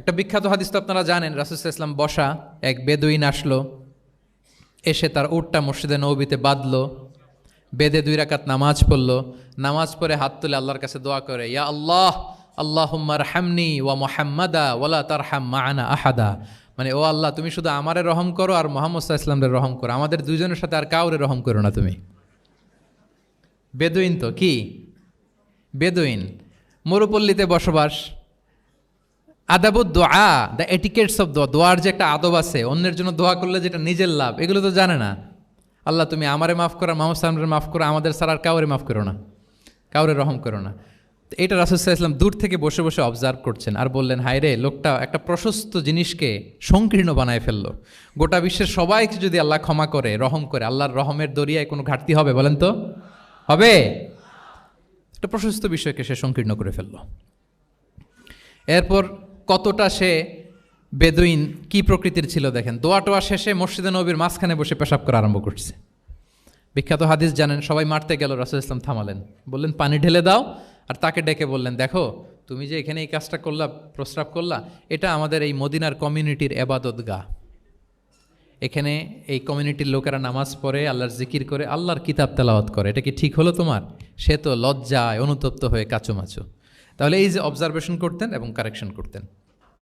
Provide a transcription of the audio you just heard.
একটা বিখ্যাত হাদিস তো আপনারা জানেন রাসুসাহ ইসলাম বসা, এক বেদুইন আসলো, এসে তার উটটা মসজিদে নবীতে বাঁধলো, বেদে দুই রাকাত নামাজ পড়ল, নামাজ পড়ে হাত তুলে আল্লাহর কাছে দোয়া করে, ইয়া আল্লাহ আল্লাহুম্মার হামনি ওয়া মোহাম্মদা ওয়ালা তার হাম আহাদা। মানে ও আল্লাহ, তুমি শুধু আমারে রহম করো আর মোহাম্মদ ইসলামের রহম করো। আমাদের দুজনের সাথে আর কাউরে রহম করো না তুমি। বেদুইন তো কি? বেদুইন, মরুপল্লীতে বসবাস আদাবুদ দোয়া দ্য এটিকেটস অফ দোয়া, দোয়ার যে একটা আদব আছে, অন্যের জন্য দোয়া করলে যেটা নিজের লাভ, এগুলো তো জানে না। আল্লাহ, তুমি আমারে মাফ করো, মোহাম্মদ সালামের মাফ করো, আমাদের সার আর কাউরে মাফ করো না। কাউরে রহম করো না। এটা রাসুসাহ ইসলাম দূর থেকে বসে বসে অবজার্ভ করছেন আর বললেন হায় রে লোকটা একটা প্রশস্ত জিনিসকে সংকীর্ণ বানায় ফেলল। গোটা বিশ্বের সবাইকে যদি আল্লাহ ক্ষমা করে, রহম করে, আল্লাহর রহমের দরিয়ায় কোনো ঘাটতি হবে বলেন তো? হবে? একটা প্রশস্ত বিষয়কে সে সংকীর্ণ করে ফেলল। এরপর কতটা সে বেদুইন, কি প্রকৃতির ছিল দেখেন। দোয়া টোয়া শেষে মসজিদে নবীর মাঝখানে বসে পেশাব করা আরম্ভ করছে। বিখ্যাত হাদিস জানেন, সবাই মারতে গেল, রাসুল ইসলাম থামালেন। বললেন, পানি ঢেলে দাও। আর তাকে ডেকে বললেন, দেখো, তুমি যে এখানে এই কাজটা করলা, প্রস্রাব করলা, এটা আমাদের এই মদিনার কমিউনিটির এবাদত গা। এখানে এই কমিউনিটির লোকেরা নামাজ পড়ে, আল্লাহর জিকির করে, আল্লাহর কিতাব তেলাওয়াত করে। এটা কি ঠিক হলো তোমার? সে তো লজ্জায় অনুতপ্ত হয়ে কাঁচো কাচুমাচু। তাহলে এই যে অবজারভেশন করতেন এবং কারেকশন করতেন।